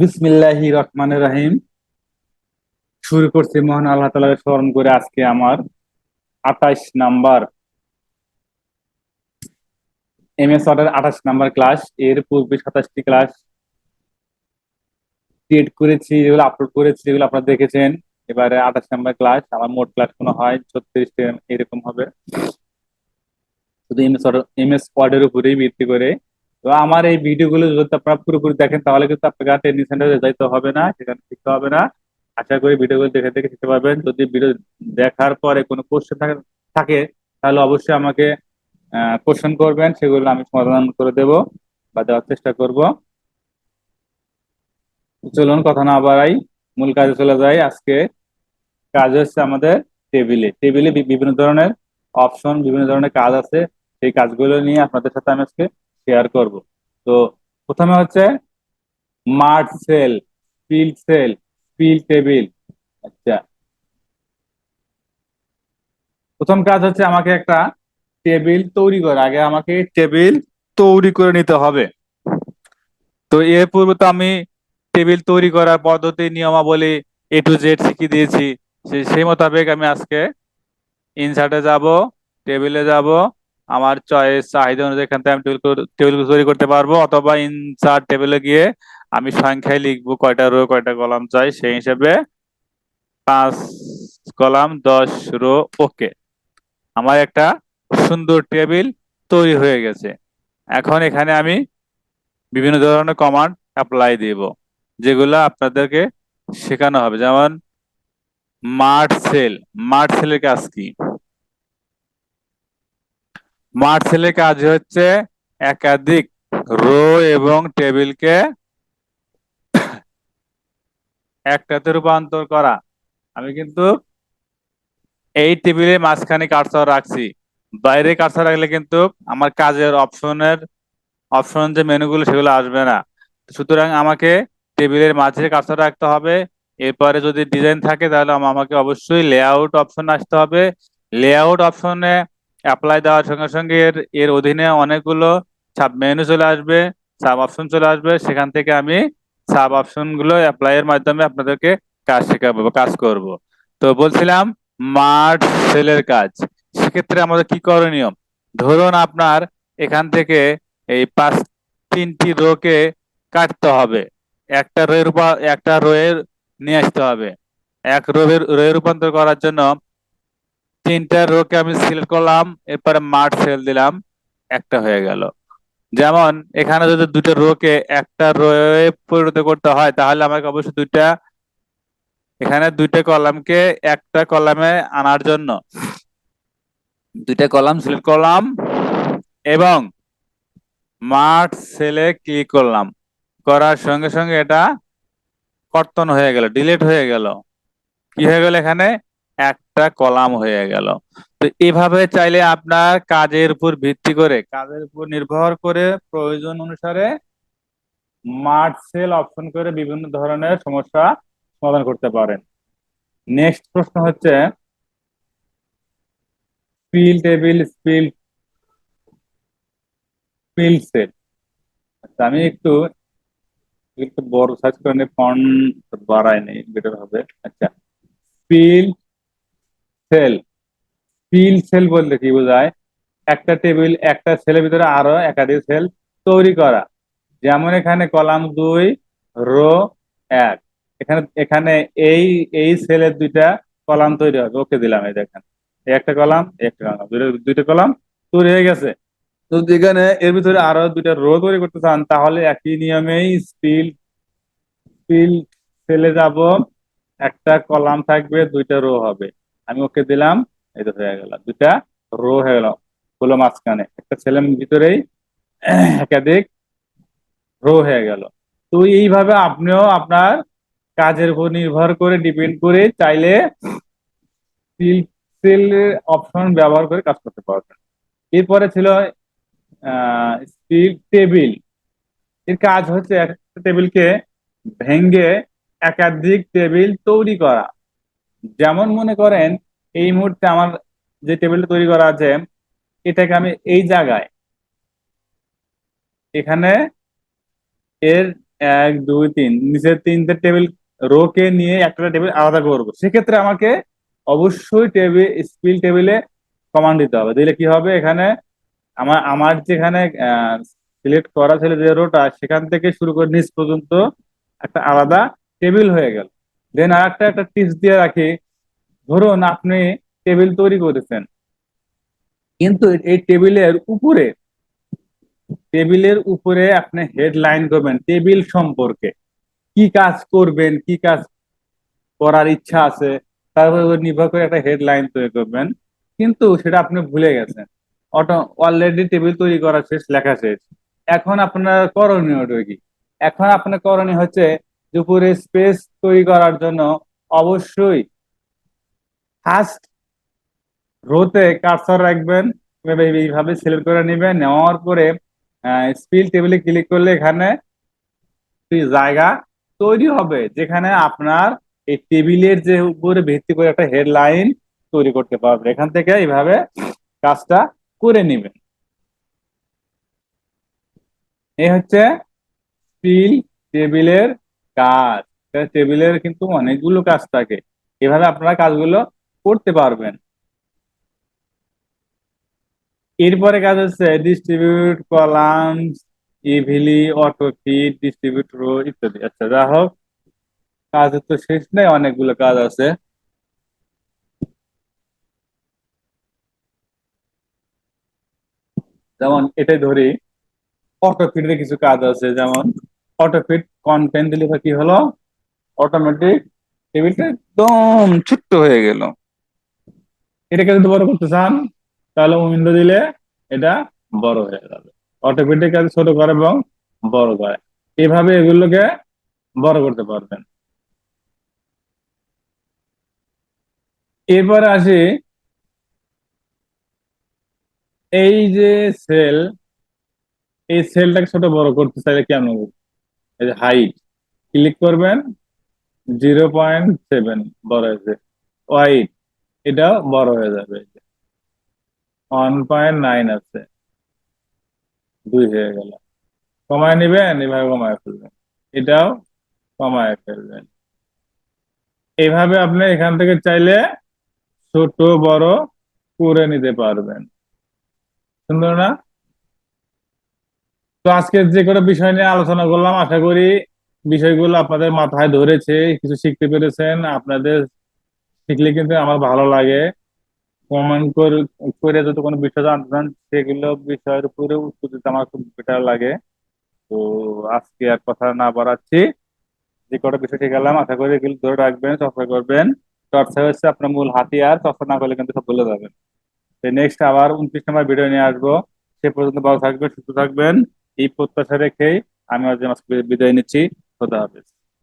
বিসমিল্লাহি রহমানির রহিম। শুরু করছি মহান আল্লাহ তাআলাকে স্মরণ করে আজকে আমার আঠাইশ নাম্বার এম এস ওয়ার্ডের আঠাশ নাম্বার ক্লাস। এর পূর্বে সাতাশটি ক্লাস ক্রিয়েট করেছি যেগুলো আপলোড করেছি যেগুলো আপনারা দেখেছেন। এবারে আঠাশ নাম্বার ক্লাস, আমার মোট ক্লাস কোনো হয়, ছত্রিশটি এরকম হবে। শুধু এম এস ওয়ার্ডের উপরেই ভিত্তি করে তো আমার এই ভিডিওগুলো যদি আপনারা পুরোপুরি দেখেন, তাহলে কিন্তু আপনাকে আর ট্রেনিং সেন্টারে যাইতে হবে না, সেখানে শিখতে হবে না। আশা করি ভিডিওগুলো দেখে দেখে শিখতে পারবেন। যদি ভিডিও দেখার পরে কোনো কোশ্চেন থাকে তাহলে অবশ্যই আমাকে কোশ্চেন করবেন, সেগুলো আমি সমাধান করে দেব বা দেওয়ার চেষ্টা করব। চলুন, কথা না বাড়াই, মূল কাজে চলে যাই। আজকে কাজ হচ্ছে আমাদের টেবিলে টেবিলে বিভিন্ন ধরনের অপশন বিভিন্ন ধরনের কাজ আছে। সেই কাজগুলো নিয়ে আপনাদের সাথে আমি আজকে শেয়ার করব। তো প্রথমে হচ্ছে mart cell, field cell, field table. আচ্ছা। প্রথম কাজ হচ্ছে আমাকে একটা টেবিল তৈরি করা। আগে আমাকে টেবিল তৈরি করে নিতে হবে। তো এর পূর্বে তো আমি টেবিল তৈরি করার পদ্ধতি, নিয়মাবলী এ টু জেড শিখিয়ে দিয়েছি। সেই মোতাবেক আমি আজকে ইনসার্টে যাব টেবিলে যাব আমার চয়েস চাহিদা অনুযায়ী থেকে আমি টেবিল টেবিল তৈরি করতে পারব। অথবা ইনসার্ট টেবিলে গিয়ে আমি সংখ্যায় লিখব কয়টা রো কয়টা কলাম চাই। সেই হিসেবে পাঁচ কলাম দশ রো ওকে আমার একটা সুন্দর টেবিল তৈরি হয়ে গেছে। এখন এখানে আমি বিভিন্ন ধরনের কমান্ড অ্যাপ্লাই দিব, যেগুলো আপনাদেরকে শেখানো হবে। যেমন মার্ট সেল মার্ট সেলের কাজ কি? মার্ট সেলের কাজ হচ্ছে একাধিক রো এবং টেবিলকে একটাতে রূপান্তর করা। আমি কিন্তু এই টেবিলে মাঝখানে কার্সর রাখছি। বাইরে কার্সর রাখলে কিন্তু আমার কাজের অপশনের, অপশন যে মেনুগুলো সেগুলো আসবে না। সুতরাং আমাকে টেবিলের মাঝে কার্সর রাখতে হবে। এরপরে যদি ডিজাইন থাকে তাহলে আমাকে অবশ্যই লেআউট অপশন আসতে হবে। লেআউট অপশনে অ্যাপ্লাই দেওয়ার সঙ্গে সঙ্গে এর এর অধীনে অনেকগুলো সাব মেনু চলে আসবে সাব অপশন চলে আসবে। সেখান থেকে আমি সাব অপশনগুলো অ্যাপ্লাই এর মাধ্যমে আপনাদেরকে কাজ শেখাবো, কাজ করব। তো বলছিলাম মার্ট সেলের কাজ। সেক্ষেত্রে আমাদের কি করণীয়? ধরুন আপনার এখান থেকে এই পাঁচ, তিনটি রোকে কাটতে হবে। একটা রোয়ের উপর, একটা রোয়ের নিয়ে আসতে হবে। এক রোয়ের রোয়ে রূপান্তর করার জন্য তিনটা রোকে আমি সিলেক্ট করলাম, এরপরে মার্ট সেল দিলাম, একটা হয়ে গেল। যেমন, এখানে যদি দুটো রোকে একটা রোয়ে পরিণত করতে হয়, তাহলে আমাকে অবশ্যই দুইটা, এখানে দুইটা কলামকে একটা কলামে আনার জন্য। দুইটা কলাম সিলেক্ট করলাম, এবং মার্ট সেলে ক্লিক করলাম। করার সঙ্গে সঙ্গে এটা কর্তন হয়ে গেল ডিলিট হয়ে গেল। কি হয়ে গেল এখানে? একটা কলাম হয়ে গেল। তো এভাবে চাইলে আপনার কাজের উপর ভিত্তি করে, কাজের উপর নির্ভর করে প্রয়োজন অনুসারে মার্ট সেল অপশন করে বিভিন্ন ধরনের সমস্যা সমাধান করতে পারেন। নেক্সট প্রশ্ন হচ্ছে spill table spill spill cell আচ্ছা আমি একটু একটু বড় সাইজ করে ফন্ট বাড়াই নেই বেটার হবে। আচ্ছা স্পিল সেল স্পিল সেল বলতে কি বোঝায়? একটা টেবিল, একটা সেলের ভিতরে আরও একাধিক সেল তৈরি করা। যেমন এখানে কলাম দুই, রো এক। এখানে এখানে এই এই সেলের দুইটা কলাম তৈরি হবে ওকে দিলাম, এই দেখেন। একটা কলাম একটা কলাম। দুইটা কলাম তৈরি হয়ে গেছে। তো এখানে এর ভিতরে আরও দুইটা রো তৈরি করতে চান, তাহলে একই নিয়মেই স্পিল স্পিল সেলে যাব। একটা কলাম থাকবে, দুইটা রো হবে। আমি ওকে দিলাম তো হয়ে গেল। দুটা রো হয়ে গেল। হলো মাঝখানে। একটা ছেলের ভিতরেই একাধিক রো হয়ে গেল। তো এইভাবে আপনিও আপনার কাজের উপর নির্ভর করে ডিপেন্ড করে চাইলে অপশন ব্যবহার করে কাজ করতে পারবেন। এরপরে ছিল স্পিল টেবিলের কাজ হচ্ছে একটা টেবিলকে ভেঙ্গে একাধিক টেবিল তৈরি করা। যেমন মনে করেন, এই মুহূর্তে আমার যে টেবিলটা তৈরি করা আছে, এটাকে আমি এই জায়গায়, এখানে এর এক, দুই, তিন, নিচের তিনটে টেবিল রোকে নিয়ে একটা টেবিল আলাদা করব। সেক্ষেত্রে আমাকে অবশ্যই টেবিল স্পিল টেবিলে কমান্ড দিতে হবে। দিলে কি হবে? এখানে আমার আমার যেখানে সিলেক্ট করা ছিল যে রোটা সেখান থেকে শুরু করে নিচ পর্যন্ত একটা আলাদা টেবিল হয়ে গেল। দেন আর একটা একটা টিপস দিয়ে রাখি। ধরুন আপনি টেবিল তৈরি করেছেন। কিন্তু এই টেবিলের উপরে টেবিলের উপরে আপনি হেডলাইন করবেন টেবিল সম্পর্কে। কি কাজ করবেন, কি কাজ করার ইচ্ছা আছে তারপর উপর নির্ভর করে একটা হেডলাইন তৈরি করবেন। কিন্তু সেটা আপনি ভুলে গেছেন। অটো অলরেডি টেবিল তৈরি করা শেষ, লেখা শেষ। এখন আপনার করণীয় কি? এখন আপনার করণীয় হচ্ছে যে উপরে স্পেস তৈরি করার জন্য অবশ্যই ফার্স্ট রোতে কার্সর রাখবেন এইভাবে সিলেক্ট করে নেবেন। নেওয়ার পরে স্পিল টেবিলে ক্লিক করলে এখানে জায়গা তৈরি হবে, যেখানে আপনার এই টেবিলের যে উপরে ভিত্তি করে একটা হেডলাইন তৈরি করতে পারবে এখান থেকে এইভাবে কাজটা করে নেবেন। এই হচ্ছে স্টিল টেবিলের কাজ টেবিলের কিন্তু অনেকগুলো কাজ থাকে। এভাবে আপনারা কাজগুলো করতে পারবেন। এরপরে কাজ হচ্ছে distribute columns evenly auto fit distribute row ইত্যাদি। আচ্ছা যা হোক, কাজের তো শেষ নেই, অনেকগুলো কাজ আছে। যেমন এটাই ধরি অটো ফিটের কিছু কাজ আছে, যেমন অটো ফিট কন্টেন্ট দিলে কি হলো? অটোমেটিক টেবিলটা একদম ছোট্ট হয়ে গেল। এটাকে যদি বড় করতে চান, তাহলে উইন্ডো দিলে এটা বড় হয়ে যাবে। অটোমেটিক কাজ ছোট করে এবং বড় করে। এভাবে এগুলোকে বড় করতে পারবেন। এরপরে আসি এই যে সেল এই সেলটাকে ছোট বড় করতে চাইলে কেমন হাইট ক্লিক করবেন জিরো পয়েন্ট সেভেন বড় হয়েছে ওয়াইট এটাও বড় হয়ে যাবে। ওয়ান পয়েন্ট নাইন আছে। দুই হয়ে গেল। কমায় নিবেন, এভাবে কমায় ফেলবেন। এটাও কমায় ফেলবেন। এভাবে আপনি এখান থেকে চাইলে ছোট, বড় করে নিতে পারবেন। সুন্দর না? তো আজকে যে কোনো বিষয় নিয়ে আলোচনা করলাম, আশা করি বিষয়গুলো আপনাদের মাথায় ধরেছে, কিছু শিখতে পেরেছেন। আপনাদের শিখলে কিন্তু আমার ভালো লাগে। কমেন্ট করে যদি কোনো বিষয় জানতে চান, সেগুলো বিষয়ের উপরে উত্তর দিতে আমার খুব বেটার লাগে। তো আজকে আর কথা না বাড়াচ্ছি। যে কটা বিষয় শিখালাম আশা করি এগুলো ধরে রাখবেন, চর্চা করবেন। চর্চা হচ্ছে আপনার মূল হাতিয়ার, চর্চা না করলে কিন্তু সব ভুলে যাবেন। নেক্সট আবার উনত্রিশ নম্বর ভিডিও নিয়ে আসব। সে পর্যন্ত ভালো থাকবেন, সুস্থ থাকবেন। এই প্রত্যাশা রেখেই আমি আজকে বিদায় নিচ্ছি। খোদা হাফেজ।